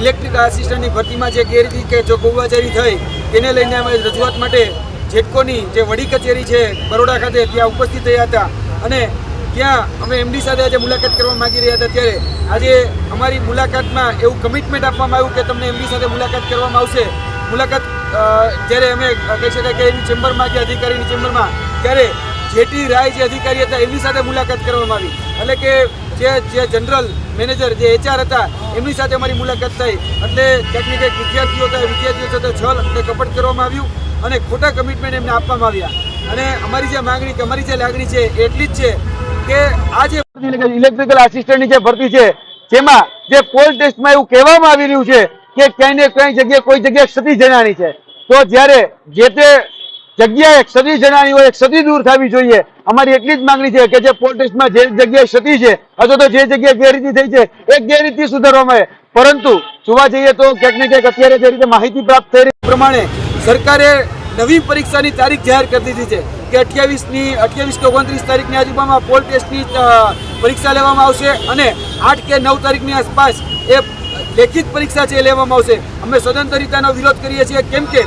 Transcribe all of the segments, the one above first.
Electric આસિસ્ટન્ટની ભરતીમાં જે ગેરરીતિ કે જો ગોવાચારી થઈ, તેને લઈને અમે રજૂઆત માટે જેટકોની જે વડી કચેરી છે, બરોડા ખાતે ત્યાં ઉપસ્થિત થયા હતા. અને ત્યાં અમે એમડી સાથે આજે મુલાકાત કરવા માંગી રહ્યા હતા. ત્યારે આજે અમારી મુલાકાતમાં એવું કમિટમેન્ટ આપવામાં આવ્યું કે તમને એમડી સાથે મુલાકાત કરવામાં આવશે. મુલાકાત જ્યારે અમે કહી શકાય કે એની ચેમ્બરમાં કે અધિકારીની ચેમ્બરમાં, ત્યારે જેટી રાય જે અધિકારી હતા એમની સાથે મુલાકાત કરવામાં આવી. એટલે કે જે જે જનરલ મેનેજર જે એચઆર હતા, એમની સાથે અમારી મુલાકાત થઈ. એટલે ક્યાંક ને ક્યાંક વિદ્યાર્થીઓ હતા વિદ્યાર્થીઓ સાથે છ કપટ કરવામાં આવ્યું અને ખોટા કમિટમેન્ટ એમને આપવામાં આવ્યા. અને અમારી જે માંગણી કે અમારી જે લાગણી છે એટલી જ છે કે આ જે ઇલેક્ટ્રિકલ આસિસ્ટન્ટની જે ભરતી છે, જેમાં જે પોલ ટેસ્ટમાં એવું કહેવામાં આવી રહ્યું છે કે ક્યાંય ને ક્યાંય જગ્યાએ કોઈ જગ્યાએ ક્ષતિ જણાની છે. તો જ્યારે જે તે જગ્યાએ ક્ષતિ જણાવી હોય ક્ષતિ દૂર થવી જોઈએ. અમારી એટલી જ માંગણી છે કે જે પોલિટિક્સમાં જે જગ્યાએ ક્ષતિ છે, અથવા તો જે જગ્યાએ ગેરરીતિ થઈ છે, એ ગેરરીતિ સુધારવામાં પરંતુ જોવા જઈએ તો ક્યાંક ને ક્યાંક અત્યારે જે રીતે માહિતી પ્રાપ્ત થઈ રહી પ્રમાણે સરકારે નવી પરીક્ષાની તારીખ જાહેર કરી દીધી છે કે અઠ્યાવીસની, અઠ્યાવીસ કે ઓગણત્રીસ તારીખની આજુબાજુમાં પોલ ટેસ્ટની પરીક્ષા લેવામાં આવશે અને આઠ કે નવ તારીખની આસપાસ એ લેખિત પરીક્ષા છે એ લેવામાં આવશે. અમે સ્વતંત્રતાનો વિરોધ કરીએ છીએ. કેમ કે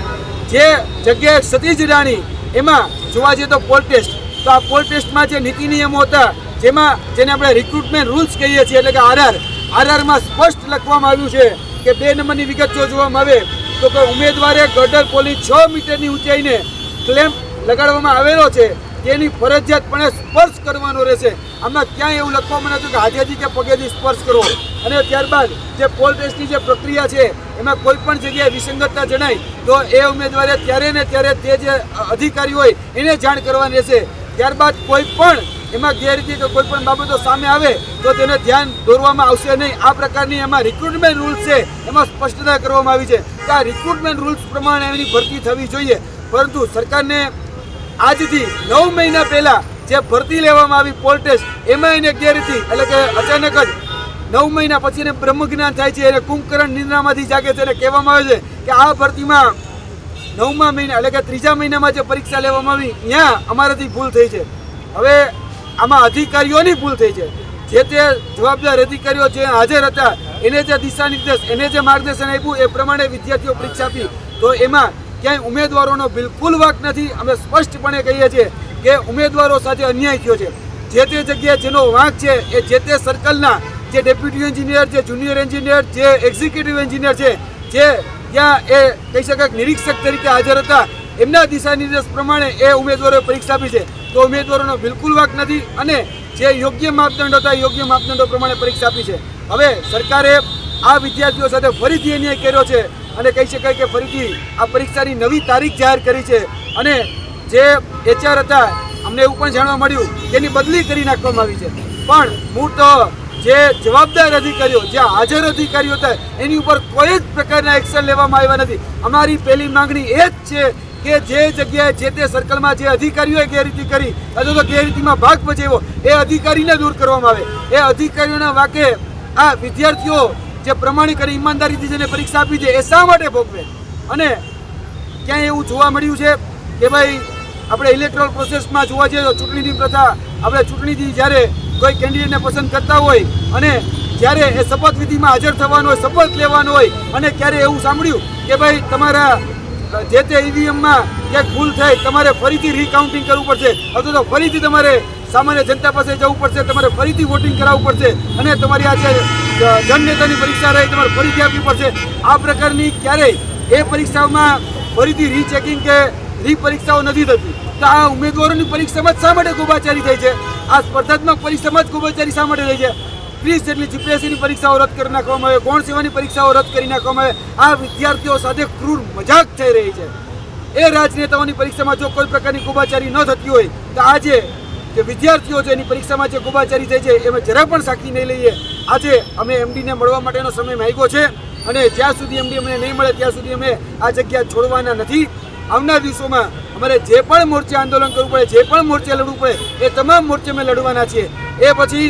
જે જગ્યાએ સતીજ રાણી એમાં જોવા જઈએ તો પોલ ટેસ્ટ તો આ પોલ ટેસ્ટમાં જે નીતિ નિયમો હતા, જેમાં જેને આપણે રિક્રુટમેન્ટ રૂલ્સ કહીએ છીએ, એટલે કે આરઆર આરઆરમાં સ્પષ્ટ લખવામાં આવ્યું છે કે બે નંબરની વિગત જો જોવામાં આવે, તો કે ઉમેદવારે ગટર પોલી છ મીટરની ઊંચાઈને ક્લેમ્પ લગાડવામાં આવેલો છે. તેની ફરજિયાતપણે સ્પર્શ કરવાનો રહેશે. આમાં ક્યાંય એવું લખવામાં નથી કે હાથેથી કે પગેથી સ્પર્શ કરવો. અને ત્યારબાદ જે પોલ ટેસ્ટની જે પ્રક્રિયા છે, એમાં કોઈ પણ જગ્યાએ વિસંગતતા જણાય, તો એ ઉમેદવારે ત્યારે ને ત્યારે તે જે અધિકારી હોય, એને જાણ કરવાની રહેશે. ત્યારબાદ કોઈ પણ એમાં ગેરરીતિ કે કોઈ પણ બાબતો સામે આવે, તો તેને ધ્યાન દોરવામાં આવશે નહીં. આ પ્રકારની એમાં રિક્રુટમેન્ટ રૂલ્સ છે, એમાં સ્પષ્ટતા કરવામાં આવી છે. કે આ રિક્રુટમેન્ટ રૂલ્સ પ્રમાણે એની ભરતી થવી જોઈએ. પરંતુ સરકારને આજથી નવ મહિના પહેલા જે ભરતી લેવામાં આવી પોલ ટેસ્ટ એમાં એને ગેરરીતિ એટલે કે અચાનક જ નવ મહિના પછી એને બ્રહ્મજ્ઞાન થાય છે, એને કુંભકરણ નિંદ્રામાંથી જાગે છે અને કહેવામાં આવે છે કે આ ભરતીમાં નવમા મહિના એટલે કે ત્રીજા મહિનામાં જે પરીક્ષા લેવામાં આવી, ત્યાં અમારાથી ભૂલ થઈ છે. હવે આમાં અધિકારીઓની ભૂલ થઈ છે. જે તે જવાબદાર અધિકારીઓ જે હાજર હતા, એને જે દિશા નિર્દેશ એને જે માર્ગદર્શન આપ્યું, એ પ્રમાણે વિદ્યાર્થીઓ પરીક્ષા આપી. તો એમાં ક્યાંય ઉમેદવારોનો બિલકુલ વાક નથી. અમે સ્પષ્ટપણે કહીએ છીએ કે ઉમેદવારો સાથે અન્યાય થયો છે. જે તે જગ્યાએ જેનો વાંક છે, એ જે તે સર્કલના જે ડેપ્યુટી એન્જિનિયર, જે જુનિયર એન્જિનિયર, જે એક્ઝિક્યુટિવ એન્જિનિયર છે, જે ત્યાં એ કહી શકાય નિરીક્ષક તરીકે હાજર હતા, એમના દિશા પ્રમાણે એ ઉમેદવારોએ પરીક્ષા આપી છે. તો ઉમેદવારોનો બિલકુલ વાક નથી અને જે યોગ્ય માપદંડ હતા યોગ્ય માપદંડો પ્રમાણે પરીક્ષા આપી છે. હવે સરકારે આ વિદ્યાર્થીઓ સાથે ફરીથી અન્યાય કર્યો છે. અને કહી શકાય કે ફરીથી આ પરીક્ષાની નવી તારીખ જાહેર કરી છે. અને જે એચઆર હતા, અમને એવું પણ જાણવા મળ્યું કે એની બદલી કરી નાખવામાં આવી છે. પણ મૂળ તો જે જવાબદાર અધિકારીઓ, જે હાજર અધિકારીઓ હતા, એની ઉપર કોઈ જ પ્રકારના એક્શન લેવામાં આવ્યા નથી. અમારી પહેલી માંગણી એ જ છે કે જે જગ્યાએ, જે તે સર્કલમાં જે અધિકારીઓએ ગેરરીતિ કરી, અથવા તો ગેરરીતિમાં ભાગ ભજવ્યો, એ અધિકારીને દૂર કરવામાં આવે. એ અધિકારીઓના વાકે આ વિદ્યાર્થીઓ જે પ્રમાણિક અને ઈમાનદારીથી જેને પરીક્ષા આપી છે, એ શા માટે ભોગવે? અને ક્યાંય એવું જોવા મળ્યું છે કે ભાઈ, આપણે ઇલેક્ટ્રોલ પ્રોસેસમાં જોવા જઈએ તો ચૂંટણીની પ્રથા, આપણે ચૂંટણીથી જ્યારે કોઈ કેન્ડિડેટને પસંદ કરતા હોય અને જ્યારે એ શપથવિધિમાં હાજર થવાનો હોય, શપથ લેવાનો હોય, અને ક્યારે એવું સાંભળ્યું કે ભાઈ, તમારા જે તે ઈવીએમમાં ક્યાંક ભૂલ થઈ તમારે ફરીથી રીકાઉન્ટિંગ કરવું પડશે, અથવા તો ફરીથી તમારે સામાન્ય જનતા પાસે જવું પડશે, તમારે ફરીથી વોટિંગ કરાવવું પડશે, અને તમારી આ જે જનનેતાની પરીક્ષા રહે, તમારે ફરીથી આપવી પડશે. આ પ્રકારની ક્યારેય એ પરીક્ષાઓમાં ફરીથી રીચેકિંગ કે રીપરીક્ષાઓ નથી થતી. તો આ ઉમેદવારોની પરીક્ષામાં જ શા માટે ગુબાચારી થઈ છે? આ સ્પર્ધાત્મક પરીક્ષામાં જ ગુબાચારી શા માટે થઈ છે? ત્રીસ જેટલી જીપીએસસીની પરીક્ષાઓ રદ કરી નાખવામાં આવે, ગૌણ સેવાની પરીક્ષાઓ રદ કરી નાખવામાં આવે. આ વિદ્યાર્થીઓ સાથે ક્રૂર મજાક થઈ રહી છે. એ રાજનેતાઓની પરીક્ષામાં જો કોઈ પ્રકારની ગુબાચારી ન થતી હોય, તો આજે જે વિદ્યાર્થીઓ છે એની પરીક્ષામાં જે ગુબાચારી થઈ છે, એમાં જરા પણ સાક્ષી નહીં લઈએ. આજે અમે એમડીને મળવા માટેનો સમય માંગ્યો છે અને જ્યાં સુધી એમડી અમને નહીં મળે, ત્યાં સુધી અમે આ જગ્યા છોડવાના નથી. આવનાર દિવસોમાં અમારે જે પણ મોરચે આંદોલન કરવું પડે, જે પણ મોરચે લડવું પડે, એ તમામ મોરચે અમે લડવાના છીએ. એ પછી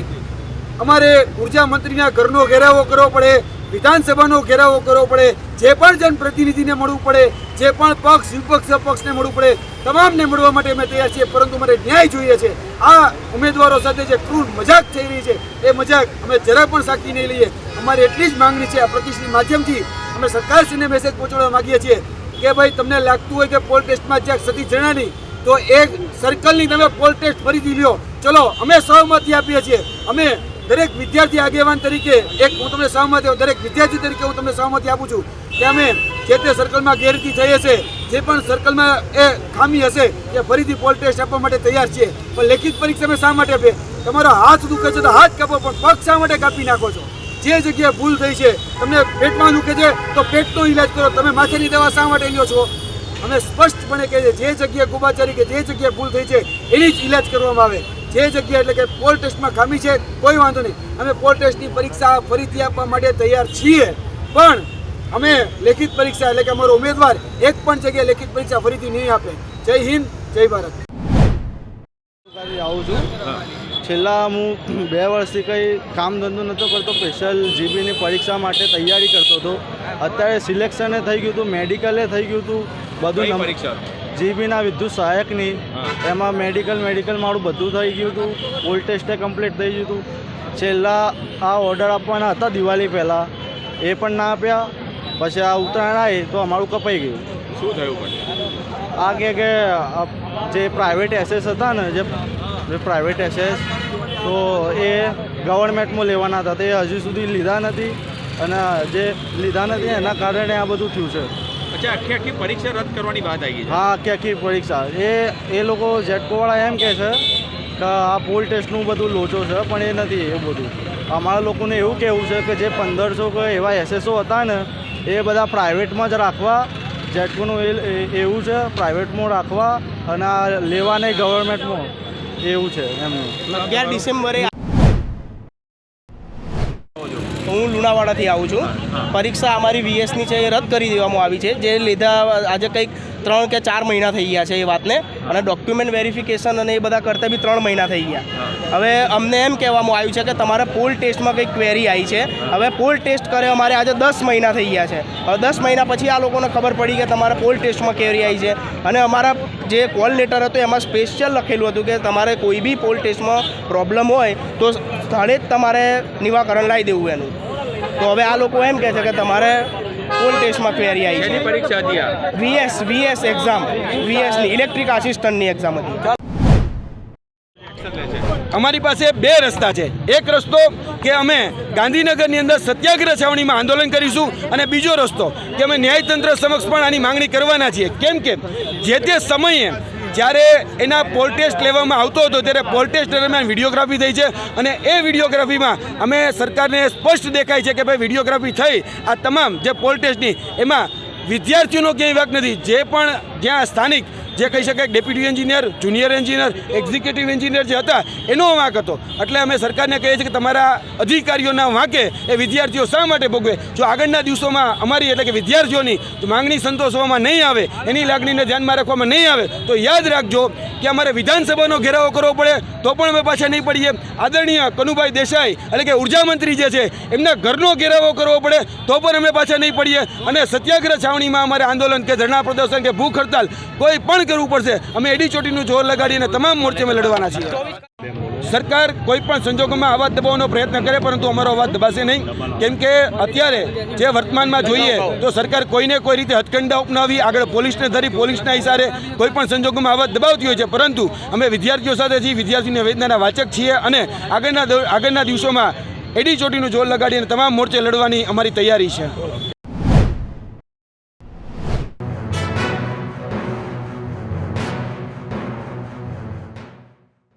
અમારે ઊર્જા મંત્રીના ઘરનો ઘેરાવો કરવો પડે વિધાનસભાનો ઘેરાવો કરવો પડે, જે પણ જનપ્રતિનિધિને મળવું પડે, જે પણ પક્ષ, વિપક્ષ પક્ષને મળવું પડે, તમામને મળવા માટે અમે તૈયાર છીએ, પરંતુ મારે ન્યાય જોઈએ છે. આ ઉમેદવારો સાથે જે ક્રૂર મજાક થઈ રહી છે, એ મજાક અમે જરા પણ સાકી નહીં લઈએ. અમારી એટલી જ માંગણી છે, આ પ્રતિષ્ઠિત માધ્યમથી અમે સરકારશ્રીને મેસેજ પહોંચાડવા માગીએ છીએ કે ભાઈ, તમને લાગતું હોય કે પોલ ટેસ્ટમાં જ્યાં સતી જણાની તો એક સર્કલની તમે પોલ ટેસ્ટ ફરીથી લ્યો. ચલો, અમે સહમતી આપીએ છીએ. અમે દરેક વિદ્યાર્થી આગેવાન તરીકે એક હું તમને સહમતી દરેક વિદ્યાર્થી તરીકે હું તમને સહમતી આપું છું કે અમે જે તે સર્કલમાં ગેરરીતિ થઈ હશે, જે પણ સર્કલમાં એ ખામી હશે, એ ફરીથી પોલ ટેસ્ટ આપવા માટે તૈયાર છીએ. પણ લેખિત પરીક્ષા અમે શા માટે આપીએ? તમારો હાથ દુખે છે તો હાથ કાપો, પણ પગ શા માટે કાપી નાખો છો? જે જગ્યાએ ભૂલ થઈ છે, તમને પેટમાં દુખે છે, તો પેટનો ઈલાજ કરો. તમે માથેની દવા શા માટે લ્યો છો? અમે સ્પષ્ટપણે કહીએ છીએ, જે જગ્યાએ ગુબાચારી કે જે જગ્યાએ ભૂલ થઈ છે, એની જ ઈલાજ કરવામાં આવે. જે જગ્યાએ એટલે કે પોલ ટેસ્ટમાં ખામી છે કોઈ વાંધો નહીં. અમે પોલ ટેસ્ટની પરીક્ષા ફરીથી આપવા માટે તૈયાર છીએ. પણ અમે લેખિત પરીક્ષા એટલે કે અમારો ઉમેદવાર એક પણ જગ્યાએ લેખિત પરીક્ષા ફરીથી નહીં આપે. જય હિન્દ જય ભારત. આવું છું. છેલ્લા હું બે વર્ષથી કંઈ કામ ધંધો નહોતો કરતો સ્પેશિયલ જીબીની પરીક્ષા માટે તૈયારી કરતો હતો. અત્યારે સિલેક્શને થઈ ગયું હતું મેડિકલે થઈ ગયું હતું બધું પરીક્ષા? જીબીના વિદ્યુત સહાયકની. એમાં મેડિકલ મેડિકલ મારું બધું થઈ ગયું હતું. પોલ ટેસ્ટે કમ્પ્લીટ થઈ ગયું હતું. છેલ્લા આ ઓર્ડર આપવાના હતા દિવાળી પહેલાં. એ પણ ના આપ્યા. પછી આ ઉત્તરાયણ આવી તો અમારું કપાઈ ગયું. શું થયું પણ? આ કે કે જે પ્રાઇવેટ એસેસ હતા ને જે જે પ્રાઇવેટ એસેસ તો એ ગવર્મેન્ટમાં લેવાના હતા. તે હજુ સુધી લીધા નથી. અને જે લીધા નથી એના કારણે આ બધું થયું છે. અચ્છા આખી આખી પરીક્ષા રદ કરવાની વાત આવી છે. હા આખી આખી પરીક્ષા. એ એ લોકો ઝેટકોવાળા એમ કહે છે કે આ પોલ ટેસ્ટનું બધું લોચો છે પણ એ નથી એ બધું. અમારા લોકોને એવું કહેવું છે કે જે પંદરસો કે એવા એસએસઓ હતા ને એ બધા પ્રાઇવેટમાં જ રાખવા જેટકોનું એ એ- એવું છે પ્રાઇવેટમાં રાખવા અને આ લેવા નહીં ગવર્મેન્ટમાં એવું છે એમનું. અગિયાર ડિસેમ્બરે હું લુણાવાડાથી આવું છું. પરીક્ષા અમારી વીએસની છે એ રદ કરી દેવામાં આવી છે. જે લીધા આજે કંઈક ત્રણ કે ચાર મહિના થઈ ગયા છે એ વાતને. અને ડોક્યુમેન્ટ વેરિફિકેશન અને એ બધા કરતાં બી ત્રણ મહિના થઈ ગયા. હવે અમને એમ કહેવામાં આવ્યું છે કે તમારે પોલ ટેસ્ટમાં કંઈક ક્વેરી આવી છે. હવે પોલ ટેસ્ટ કરે અમારે આજે દસ મહિના થઈ ગયા છે. હવે દસ મહિના પછી આ લોકોને ખબર પડી કે તમારે પોલ ટેસ્ટમાં ક્વેરી આવી છે. અને અમારા જે કોલ લેટર હતો એમાં સ્પેશિયલ લખેલું હતું કે તમારે કોઈ બી પોલ ટેસ્ટમાં પ્રોબ્લેમ હોય તો સ્થળે જ તમારે નિવાકરણ લાવી દેવું એનું. તો હવે આ લોકો એમ કહે છે કે તમારે પોલ ટેસ્ટમાં ક્વેરી આવી છે. પરીક્ષા હતી વીએસ વીએસ એક્ઝામ વીએસની ઇલેક્ટ્રિક આસિસ્ટન્ટની એક્ઝામ હતી. અમારી પાસે બે રસ્તા છે. એક રસ્તો કે અમે ગાંધીનગરની અંદર સત્યાગ્રહ છાવણીમાં આંદોલન કરીશું અને બીજો રસ્તો કે અમે ન્યાયતંત્ર સમક્ષ પણ આની માંગણી કરવાના છીએ. કેમ કે જે તે સમયે જ્યારે એના પોલ ટેસ્ટ લેવામાં આવતો હતો, ત્યારે પોલ ટેસ્ટ દરમિયાન વિડીયોગ્રાફી થઈ છે અને એ વિડીયોગ્રાફીમાં અમે સરકારને સ્પષ્ટ દેખાય છે કે ભાઈ વિડીયોગ્રાફી થઈ. આ તમામ જે પોલ ટેસ્ટની એમાં વિદ્યાર્થીઓનો ક્યાંય વાક નથી. જે પણ જ્યાં સ્થાનિક જે કહી શકાય deputy engineer, junior engineer, executive engineer જે હતા, એનો વાંક હતો. એટલે અમે સરકારને કહીએ છીએ કે તમારા અધિકારીઓના વાંકે એ વિદ્યાર્થીઓ શા માટે ભોગવે? જો આગળના દિવસોમાં અમારી એટલે કે વિદ્યાર્થીઓની માંગણી સંતોષવામાં નહીં આવે, એની લાગણીને ધ્યાનમાં રાખવામાં નહીં આવે, તો યાદ રાખજો કે અમારે વિધાનસભાનો ઘેરાવો કરવો પડે, તો પણ અમે પાછા નહીં પડીએ. આદરણીય કનુભાઈ દેસાઈ, એટલે કે ઊર્જા મંત્રી જે છે, એમના ઘરનો ઘેરાવો કરવો પડે, તો પણ અમે પાછા નહીં પડીએ. અને સત્યાગ્રહ છાવણીમાં અમારે આંદોલન કે ધરણા પ્રદર્શન કે ભૂખ હડતાલ કોઈ પણ કરવું પડશે, અમે એડી ચોટીનું જોર લગાડીને તમામ મોરચે લડવાના છીએ. સરકાર કોઈ પણ સંજોગોમાં અવાજ દબાવવાનો પ્રયત્ન કરે, પરંતુ અમારો અવાજ દબાશે નહીં. કેમ કે અત્યારે જે વર્તમાનમાં જોઈએ, તો સરકાર કોઈને કોઈ રીતે હથકંડા અપનાવી, આગળ પોલીસને ધરી, પોલીસના ઇશારે કોઈ પણ સંજોગોમાં અવાજ દબાવતી હોય છે. પરંતુ અમે વિદ્યાર્થીઓ સાથે છીએ, વિદ્યાર્થીની વેદનાના વાચક છીએ અને આગળના આગળના દિવસોમાં એડી ચોટીનું જોર લગાડીને તમામ મોરચે લડવાની અમારી તૈયારી છે.